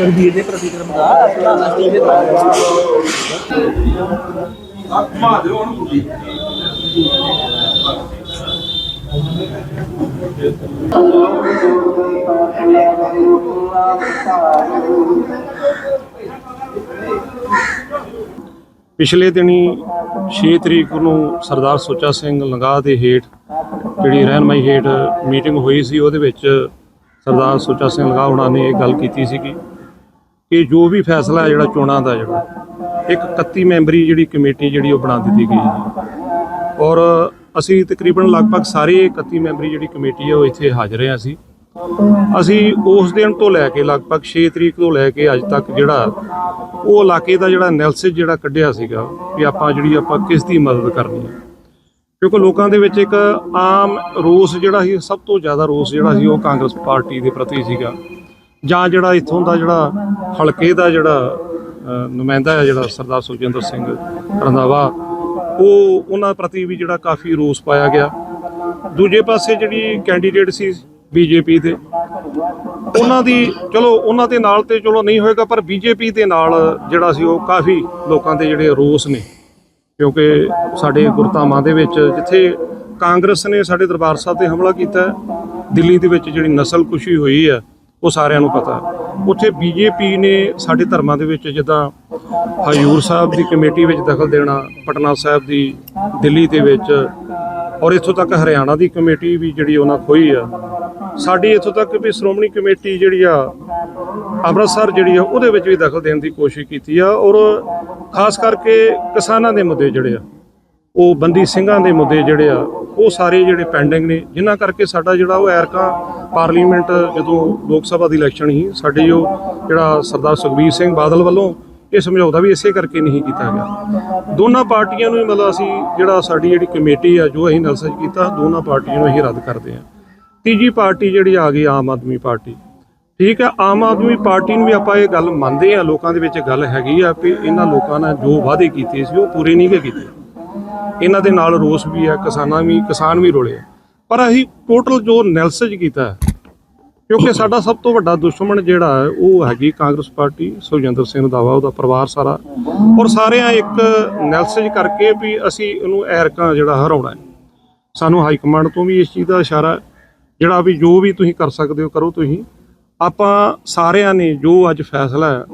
ਤਕਦੀਰ ਦੇ ਪ੍ਰਤੀਕਰਮ ਦਾ ਆਪਣਾ ਅਸਤੀਫੇ ਦਾ ਪਿਛਲੇ ਦਿਨੀ 6 ਤਰੀਕ ਨੂੰ ਸਰਦਾਰ ਸੁੱਚਾ ਸਿੰਘ ਲੰਗਾ ਦੇ ਹੇਠ ਜਿਹੜੀ ਰਹਿਨਮਾਈ ਹੇਠ ਮੀਟਿੰਗ ਹੋਈ ਸੀ, ਉਹਦੇ ਵਿੱਚ ਸਰਦਾਰ ਸੁੱਚਾ ਸਿੰਘ ਲੰਗਾ ਉਹਨਾਂ ਨੇ ਇਹ ਗੱਲ ਕੀਤੀ ਸੀਗੀ। ਕਿ ਕਿ ਜੋ ਵੀ ਫੈਸਲਾ ਹੈ ਜਿਹੜਾ ਚੋਣਾਂ ਦਾ ਜਿਹੜਾ, ਇੱਕ 31 ਮੈਂਬਰੀ ਜਿਹੜੀ ਕਮੇਟੀ ਜਿਹੜੀ ਉਹ ਬਣਾ ਦਿੱਤੀ ਗਈ ਹੈ। ਔਰ ਅਸੀਂ ਤਕਰੀਬਨ ਲਗਭਗ ਸਾਰੇ 31 ਮੈਂਬਰੀ ਜਿਹੜੀ ਕਮੇਟੀ ਹੈ ਉਹ ਇੱਥੇ ਹਾਜ਼ਰ ਹਾਂ ਅਸੀਂ। ਅਸੀਂ ਉਸ ਦਿਨ ਤੋਂ ਲੈ ਕੇ ਲਗਭਗ 6 ਤਰੀਕ ਤੋਂ ਲੈ ਕੇ ਅੱਜ ਤੱਕ ਜਿਹੜਾ ਉਹ ਇਲਾਕੇ ਦਾ ਜਿਹੜਾ ਐਨਾਲਿਸਿਸ ਜਿਹੜਾ ਕੱਢਿਆ ਸੀਗਾ ਵੀ ਆਪਾਂ ਜਿਹੜੀ ਆਪਾਂ ਕਿਸ ਦੀ ਮਦਦ ਕਰਨੀ ਹੈ। ਕਿਉਂਕਿ ਲੋਕਾਂ ਦੇ ਵਿੱਚ ਇੱਕ ਆਮ ਰੋਸ ਜਿਹੜਾ ਸੀ, ਸਭ ਤੋਂ ਜ਼ਿਆਦਾ ਰੋਸ ਜਿਹੜਾ ਸੀ ਉਹ ਕਾਂਗਰਸ ਪਾਰਟੀ ਦੇ ਪ੍ਰਤੀ ਸੀਗਾ। ਜਾਂ ਜਿਹੜਾ ਇੱਥੋਂ ਦਾ ਜਿਹੜਾ ਹਲਕੇ ਦਾ ਜਿਹੜਾ ਨੁਮਾਇੰਦਾ ਹੈ ਜਿਹੜਾ ਸਰਦਾਰ ਸੁਖਜਿੰਦਰ ਸਿੰਘ ਰੰਧਾਵਾ, ਉਹ ਉਹਨਾਂ ਪ੍ਰਤੀ ਵੀ ਜਿਹੜਾ ਕਾਫੀ ਰੋਸ ਪਾਇਆ ਗਿਆ ਦੂਜੇ ਪਾਸੇ ਜਿਹੜੀ ਕੈਂਡੀਡੇਟ ਸੀ ਬੀਜੇਪੀ ਦੇ, ਉਹਨਾਂ ਦੀ, ਚਲੋ, ਉਹਨਾਂ ਦੇ ਨਾਲ ਤੇ ਚਲੋ ਨਹੀਂ ਹੋਏਗਾ, ਪਰ ਬੀਜੇਪੀ ਦੇ ਨਾਲ ਜਿਹੜਾ ਸੀ ਉਹ ਕਾਫੀ ਲੋਕਾਂ ਦੇ ਜਿਹੜੇ ਰੋਸ ਨੇ ਕਿਉਂਕਿ ਸਾਡੇ ਗੁਰਧਾਮਾਂ ਦੇ ਵਿੱਚ ਜਿੱਥੇ ਕਾਂਗਰਸ ਨੇ ਸਾਡੇ ਦਰਬਾਰ ਸਾਹਿਬ ਤੇ ਹਮਲਾ ਕੀਤਾ, ਦਿੱਲੀ ਦੇ ਵਿੱਚ ਜਿਹੜੀ ਨਸਲਕੁਸ਼ੀ ਹੋਈ ਹੈ, ਉਹ ਸਾਰਿਆਂ ਨੂੰ ਪਤਾ ਹੈ। ਉੱਥੇ ਬੀਜੇਪੀ ਨੇ ਸਾਡੇ ਧਰਮਾਂ ਦੇ ਵਿੱਚ ਜਿੱਦਾਂ ਹਜੂਰ ਸਾਹਿਬ ਦੀ ਕਮੇਟੀ ਵਿੱਚ ਦਖਲ ਦੇਣਾ, ਪਟਨਾ ਸਾਹਿਬ ਦੀ ਦਿੱਲੀ ਦੇ ਵਿੱਚ ਔਰ ਇੱਥੋਂ ਤੱਕ ਹਰਿਆਣਾ ਦੀ ਕਮੇਟੀ ਵੀ ਜਿਹੜੀ ਉਹਨਾਂ ਖੋਈ ਆ। ਸਾਡੀ ਇੱਥੋਂ ਤੱਕ ਵੀ ਸ਼੍ਰੋਮਣੀ ਕਮੇਟੀ ਜਿਹੜੀ ਆ, ਅੰਮ੍ਰਿਤਸਰ ਜਿਹੜੀ ਆ, ਉਹਦੇ ਵਿੱਚ ਵੀ ਦਖਲ ਦੇਣ ਦੀ ਕੋਸ਼ਿਸ਼ ਕੀਤੀ ਆ ਔਰ ਖਾਸ ਕਰਕੇ ਕਿਸਾਨਾਂ ਦੇ ਮੁੱਦੇ ਜਿਹੜੇ ਆ, ਉਹ ਬੰਦੀ ਸਿੰਘਾਂ ਦੇ ਮੁੱਦੇ ਜਿਹੜੇ ਆ ਉਹ ਸਾਰੇ ਜਿਹੜੇ ਪੈਂਡਿੰਗ ਨੇ, ਜਿਨ੍ਹਾਂ ਕਰਕੇ ਸਾਡਾ ਜਿਹੜਾ ਉਹ ਐਰਕਾ ਪਾਰਲੀਮੈਂਟ ਜਦੋਂ ਲੋਕ ਸਭਾ ਦੀ ਇਲੈਕਸ਼ਨ ਸੀ, ਸਾਡੇ ਉਹ ਜਿਹੜਾ ਸਰਦਾਰ ਸੁਖਬੀਰ ਸਿੰਘ ਬਾਦਲ ਵੱਲੋਂ ਇਹ ਸਮਝੌਤਾ ਵੀ ਇਸੇ ਕਰਕੇ ਨਹੀਂ ਕੀਤਾ ਗਿਆ। ਦੋਨਾਂ ਪਾਰਟੀਆਂ ਨੂੰ ਹੀ ਮਤਲਬ ਅਸੀਂ ਜਿਹੜਾ ਸਾਡੀ ਜਿਹੜੀ ਕਮੇਟੀ ਆ, ਜੋ ਅਸੀਂ ਨਲਸਜ ਕੀਤਾ, ਦੋਨਾਂ ਪਾਰਟੀਆਂ ਨੂੰ ਅਸੀਂ ਰੱਦ ਕਰਦੇ ਹਾਂ। ਤੀਜੀ ਪਾਰਟੀ ਜਿਹੜੀ ਆ ਗਈ ਆਮ ਆਦਮੀ ਪਾਰਟੀ। ਠੀਕ ਹੈ, ਆਮ ਆਦਮੀ ਪਾਰਟੀ ਨੂੰ ਵੀ ਆਪਾਂ ਇਹ ਗੱਲ ਮੰਨਦੇ ਆ ਲੋਕਾਂ ਦੇ ਵਿੱਚ ਗੱਲ ਹੈਗੀ ਆ ਵੀ ਇਹਨਾਂ ਲੋਕਾਂ ਨੇ ਜੋ ਵਾਅਦੇ ਕੀਤੇ ਸੀ, ਉਹ ਪੂਰੇ ਨਹੀਂ ਕੀਤੇ। ਇਹਨਾਂ ਦੇ ਨਾਲ ਰੋਸ ਵੀ ਹੈ, ਕਿਸਾਨਾਂ ਵੀ ਕਿਸਾਨ ਵੀ ਰੋਲੇ ਆ। ਪਰ ਅਸੀਂ ਟੋਟਲ ਜੋ ਨੈਲਸਜ ਕੀਤਾ ਕਿਉਂਕਿ ਸਾਡਾ ਸਭ ਤੋਂ ਵੱਡਾ ਦੁਸ਼ਮਣ ਜਿਹੜਾ ਹੈ, ਉਹ ਹੈਗੀ ਕਾਂਗਰਸ ਪਾਰਟੀ, ਸੁਖਜਿੰਦਰ ਸਿੰਘ ਰੰਧਾਵਾ, ਉਹਦਾ ਪਰਿਵਾਰ ਸਾਰਾ। ਔਰ ਸਾਰਿਆਂ ਇੱਕ ਨੈਲਸਜ ਕਰਕੇ ਵੀ ਅਸੀਂ ਇਹਨੂੰ ਐਰਕਾਂ ਜਿਹੜਾ ਹਰਾਉਣਾ ਹੈ। ਸਾਨੂੰ ਹਾਈ ਕਮਾਂਡ ਤੋਂ ਵੀ ਇਸ ਚੀਜ਼ ਦਾ ਇਸ਼ਾਰਾ ਜਿਹੜਾ ਵੀ ਜੋ ਵੀ ਤੁਸੀਂ ਕਰ ਸਕਦੇ ਹੋ, ਕਰੋ ਤੁਸੀਂ। ਆਪਾਂ ਸਾਰਿਆਂ ਨੇ ਜੋ ਅੱਜ ਫੈਸਲਾ ਹੈ,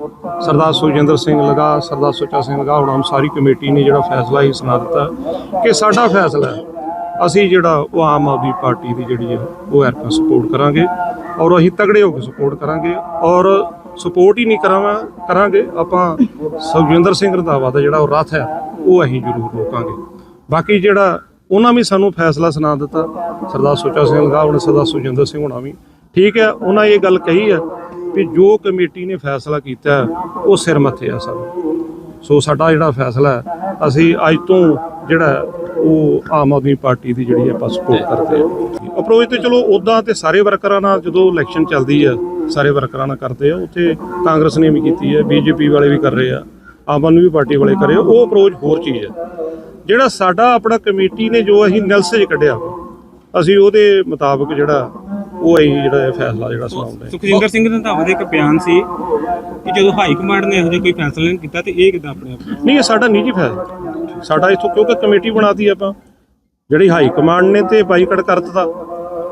ਸਰਦਾਰ ਸੁਖਜਿੰਦਰ ਸਿੰਘ ਲਗਾ, ਸਰਦਾਰ ਸੁੱਚਾ ਸਿੰਘ ਲਗਾ ਹੁਣ ਸਾਰੀ ਕਮੇਟੀ ਨੇ ਜਿਹੜਾ ਫੈਸਲਾ ਹੀ ਸੁਣਾ ਦਿੱਤਾ ਕਿ ਸਾਡਾ ਫੈਸਲਾ ਅਸੀਂ ਜਿਹੜਾ ਉਹ ਆਮ ਆਦਮੀ ਪਾਰਟੀ ਦੀ ਜਿਹੜੀ ਹੈ, ਉਹ ਐਰਕਾ ਸਪੋਰਟ ਕਰਾਂਗੇ ਔਰ ਅਸੀਂ ਤਗੜੇ ਹੋ ਕੇ ਸਪੋਰਟ ਕਰਾਂਗੇ ਔਰ ਸਪੋਰਟ ਹੀ ਨਹੀਂ ਕਰਾਵਾਂ, ਕਰਾਂਗੇ। ਆਪਾਂ ਸੁਖਜਿੰਦਰ ਸਿੰਘ ਰੰਧਾਵਾ ਦਾ ਜਿਹੜਾ ਉਹ ਰੱਥ ਹੈ, ਉਹ ਅਸੀਂ ਜ਼ਰੂਰ ਰੋਕਾਂਗੇ। ਬਾਕੀ ਜਿਹੜਾ ਉਹਨਾਂ ਵੀ ਸਾਨੂੰ ਫੈਸਲਾ ਸੁਣਾ ਦਿੱਤਾ, ਸਰਦਾਰ ਸੁੱਚਾ ਸਿੰਘ ਲਗਾ, ਹੁਣ ਸਰਦਾਰ ਸੁਖਜਿੰਦਰ ਸਿੰਘ ਹੋਣਾ ਵੀ ਠੀਕ ਹੈ, ਉਹਨਾਂ ਇਹ ਗੱਲ ਕਹੀ ਹੈ ਕਿ ਜੋ ਕਮੇਟੀ ਨੇ ਫੈਸਲਾ ਕੀਤਾ ਉਹ ਸਿਰ ਮੱਥੇ ਆ ਸਾਨੂੰ ਸੋ ਸਾਡਾ ਜਿਹੜਾ ਫੈਸਲਾ ਅਸੀਂ ਅੱਜ ਤੋਂ ਜਿਹੜਾ ਉਹ ਆਮ ਆਦਮੀ ਪਾਰਟੀ ਦੀ ਜਿਹੜੀ ਆਪਾਂ ਸਪੋਰਟ ਕਰਦੇ ਹਾਂ। ਅਪਰੋਚ ਤੇ ਚਲੋ ਉਦਾਂ ਤੇ ਸਾਰੇ ਵਰਕਰਾਂ ਨਾਲ ਜਦੋਂ ਇਲੈਕਸ਼ਨ ਚੱਲਦੀ ਆ ਸਾਰੇ ਵਰਕਰਾਂ ਨਾਲ ਕਰਦੇ ਆ ਉੱਥੇ ਕਾਂਗਰਸ ਨੇ ਵੀ ਕੀਤੀ ਹੈ, ਬੀਜੇਪੀ ਵਾਲੇ ਵੀ ਕਰ ਰਹੇ ਆ, ਆਮ ਆਦਮੀ ਪਾਰਟੀ ਵਾਲੇ ਕਰ ਰਹੇ ਉਹ ਅਪਰੋਚ ਹੋਰ ਚੀਜ਼ ਹੈ। ਜਿਹੜਾ ਸਾਡਾ ਆਪਣਾ ਕਮੇਟੀ ਨੇ ਜੋ ਅਸੀਂ ਨਲਸਜ ਕੱਢਿਆ, ਅਸੀਂ ਉਹਦੇ ਮੁਤਾਬਕ ਜਿਹੜਾ ਉਹ ਅਸੀਂ ਜਿਹੜਾ ਇਹ ਫੈਸਲਾ ਜਿਹੜਾ ਸੁਣਾਉਂਦੇ ਸੁਖਜਿੰਦਰ ਸਿੰਘ ਰੰਧਾਵਾ ਦਾ ਇੱਕ ਬਿਆਨ ਸੀ ਕਿ ਜਦੋਂ ਹਾਈ ਕਮਾਂਡ ਨੇ ਇਹੋ ਜਿਹਾ ਕੋਈ ਫੈਸਲਾ ਨਹੀਂ ਕੀਤਾ ਤੇ ਇਹ ਕਿਦਾਂ ਆਪਣੇ ਆਪ ਨਹੀਂ ਇਹ ਸਾਡਾ ਨਿੱਜੀ ਫੈਸਲਾ। ਸਾਡਾ ਇਥੋਂ ਕਿਉਂਕਿ ਕਮੇਟੀ ਬਣਾਤੀ ਆਪਾਂ। ਜਿਹੜੀ ਹਾਈ ਕਮਾਂਡ ਨੇ ਤੇ ਬਾਈਕਾਟ ਕਰ ਦਿੱਤਾ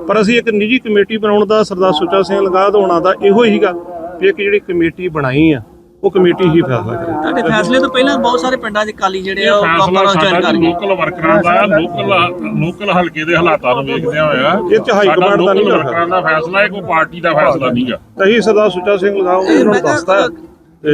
ਪਰ ਅਸੀਂ ਇੱਕ ਨਿੱਜੀ ਕਮੇਟੀ ਬਣਾਉਣ ਦਾ ਸਰਦਾਰ ਸੁੱਚਾ ਸਿੰਘ ਲਗਾਦ ਹੋਣਾ ਦਾ ਇਹੋ ਹੀਗਾ ਵੀ ਇੱਕ ਜਿਹੜੀ ਕਮੇਟੀ ਬਣਾਈ ਆ ਉਹ ਕਮੇਟੀ ਹੀ ਫੈਸਲਾ ਕਰੇ। ਤੁਹਾਡੇ ਫੈਸਲੇ ਤੋਂ ਪਹਿਲਾਂ ਬਹੁਤ ਸਾਰੇ ਪਿੰਡਾਂ 'ਚ ਕਾਲੀ ਜਿਹੜੇ ਆ ਉਹ ਫੈਸਲਾ ਜੁਆਇਨ ਸਾਡਾ ਕਰ ਗਏ। ਲੋਕਲ ਵਰਕਰਾਂ ਦਾ ਲੋਕਲ ਲੋਕਲ ਹਲਕੇ ਦੇ ਹਾਲਾਤਾਂ ਨੂੰ ਵੇਖਦਿਆਂ ਹੋਇਆ। ਇਹ 'ਚ ਹਾਈ ਸਾਡਾ ਕਮਾਂਡ ਦਾ ਨਹੀਂ ਗਾ। ਵਰਕਰਾਂ ਦਾ ਫੈਸਲਾ ਹੈ ਕੋਈ ਪਾਰਟੀ ਦਾ ਫੈਸਲਾ ਨਹੀਂਗਾ ਤਾਂ ਇਹ ਸਰਦਾਰ ਸੁੱਚਾ ਸਿੰਘ ਉਹਨਾਂ ਨੂੰ ਦੱਸਦਾ ਹੈ। ਤੇ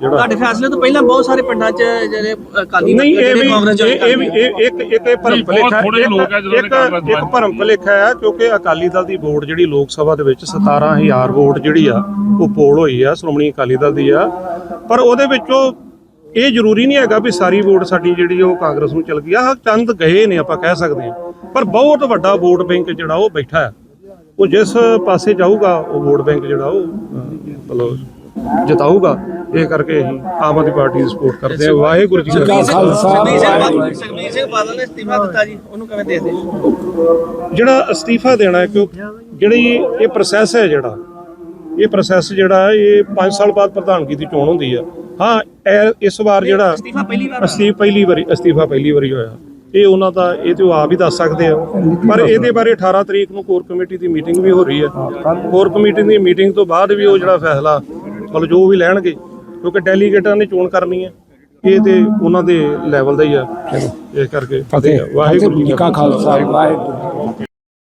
ਜਿਹੜਾ ਤੁਹਾਡੇ ਫੈਸਲੇ ਤੋਂ ਪਹਿਲਾਂ ਬਹੁਤ ਸਾਰੇ ਪਿੰਡਾਂ 'ਚ ਜਿਹੜੇ ਅਕਾਲੀ ਨਹੀਂ ਇਹ ਜਿਹੜੇ ਵੀ ਕਾਂਗਰਸ ਇਹ ਇਹ ਵੀ ਜੁਆਇਨ ਇਹ ਇੱਕ ਇੱਕ ਇਹ ਭਰਮ ਨਹੀਂ, ਬਹੁਤ ਭੁਲੇਖਾ ਥੋੜ੍ਹੇ ਇੱਕ- ਲੋਕ ਹੈ ਜਦੋਂ ਇੱਕ ਕਾਂਗਰਸ ਇੱਕ ਭਰਮ ਭੁਲੇਖਾ ਹੈ ਕਿਉਂਕਿ ਅਕਾਲੀ ਦਲ ਦੀ ਵੋਟ ਜਿਹੜੀ ਲੋਕ ਸਭਾ ਦੇ ਵਿੱਚ 17000 ਵੋਟ ਜਿਹੜੀ ਆ ਉਹ ਪੋਲ ਹੋਈ ਆ ਸ਼੍ਰੋਮਣੀ ਅਕਾਲੀ ਦਲ ਦੀ ਆ। ਪਰ ਉਹਦੇ ਵਿੱਚੋਂ ਇਹ ਜ਼ਰੂਰੀ ਨਹੀਂ ਹੈਗਾ ਵੀ ਸਾਰੀ ਵੋਟ ਸਾਡੀ ਜਿਹੜੀ ਉਹ ਕਾਂਗਰਸ ਨੂੰ ਚਲ ਗਈ ਆ। ਚੰਦ ਗਏ ਨੇ ਆਪਾਂ ਕਹਿ ਸਕਦੇ ਹਾਂ। ਪਰ ਬਹੁਤ ਵੱਡਾ ਵੋਟ ਬੈਂਕ ਜਿਹੜਾ ਉਹ ਬੈਠਾ ਹੈ। ਉਹ ਜਿਸ ਪਾਸੇ ਜਾਊਗਾ ਉਹ ਵੋਟ ਬੈਂਕ ਜਿਹੜਾ ਉਹ ਮਤਲਬ ਜਿਤਾਊਗਾ। ਇਹ ਕਰਕੇ ਅਸੀਂ ਆਮ ਆਦਮੀ ਪਾਰਟੀ ਦੀ ਸਪੋਰਟ ਕਰਦੇ ਹਾਂ। ਵਾਹਿਗੁਰੂ ਜੀ ਕਾ ਖਾਲਸਾ। ਸੁਖਬੀਰ ਸਿੰਘ ਬਾਦਲ ਨੇ ਅਸਤੀਫਾ ਦਿੱਤਾ ਜੀ ਉਹਨੂੰ ਕਿਵੇਂ ਦੇਖਦੇ ਜਿਹੜਾ ਅਸਤੀਫਾ ਦੇਣਾ ਹੈ ਕਿਉਂ ਜਿਹੜੀ ਇਹ ਪ੍ਰੋਸੈਸ ਹੈ ਜਿਹੜਾ ਇਹ ਪ੍ਰੋਸੈਸ ਜਿਹੜਾ ਇਹ 5 ਸਾਲ ਬਾਅਦ ਪ੍ਰਧਾਨਗੀ ਦੀ ਚੋਣ ਹੁੰਦੀ ਆ ਹਾਂ ਇਹ- ਇਸ ਵਾਰ ਜਿਹੜਾ ਅਸਤੀਫਾ ਪਹਿਲੀ ਵਾਰ ਅਸਤੀਫਾ ਪਹਿਲੀ ਵਾਰੀ ਅਸਤੀਫਾ ਪਹਿਲੀ ਵਾਰੀ ਹੋਇਆ। ਇਹ ਉਹਨਾਂ ਦਾ ਇਹ ਤੇ ਉਹ ਆਪ ਹੀ ਦੱਸ ਸਕਦੇ ਆ। ਪਰ ਇਹਦੇ ਬਾਰੇ 18 ਤਰੀਕ ਨੂੰ ਕੋਰ ਕਮੇਟੀ ਦੀ ਮੀਟਿੰਗ ਵੀ ਹੋ ਰਹੀ ਹੈ। ਕੋਰ ਕਮੇਟੀ ਦੀ ਮੀਟਿੰਗ ਤੋਂ ਬਾਅਦ ਵੀ ਉਹ ਜਿਹੜਾ ਫੈਸਲਾ ਮਤਲਬ ਜੋ ਵੀ ਲੈਣਗੇ ਕਿਉਂਕਿ ਡੈਲੀਗੇਟਾਂ ਨੇ ਚੋਣ ਕਰਨੀ ਹੈ। ਇਹ ਤੇ ਉਹਨਾਂ ਦੇ ਲੈਵਲ ਦਾ ਹੀ ਆ। ਇਸ ਕਰਕੇ ਫਤਿਹ। ਵਾਹਿਗੁਰੂ ਜੀ ਕਾ ਖਾਲਸਾ। ਵਾਹਿਗੁਰੂ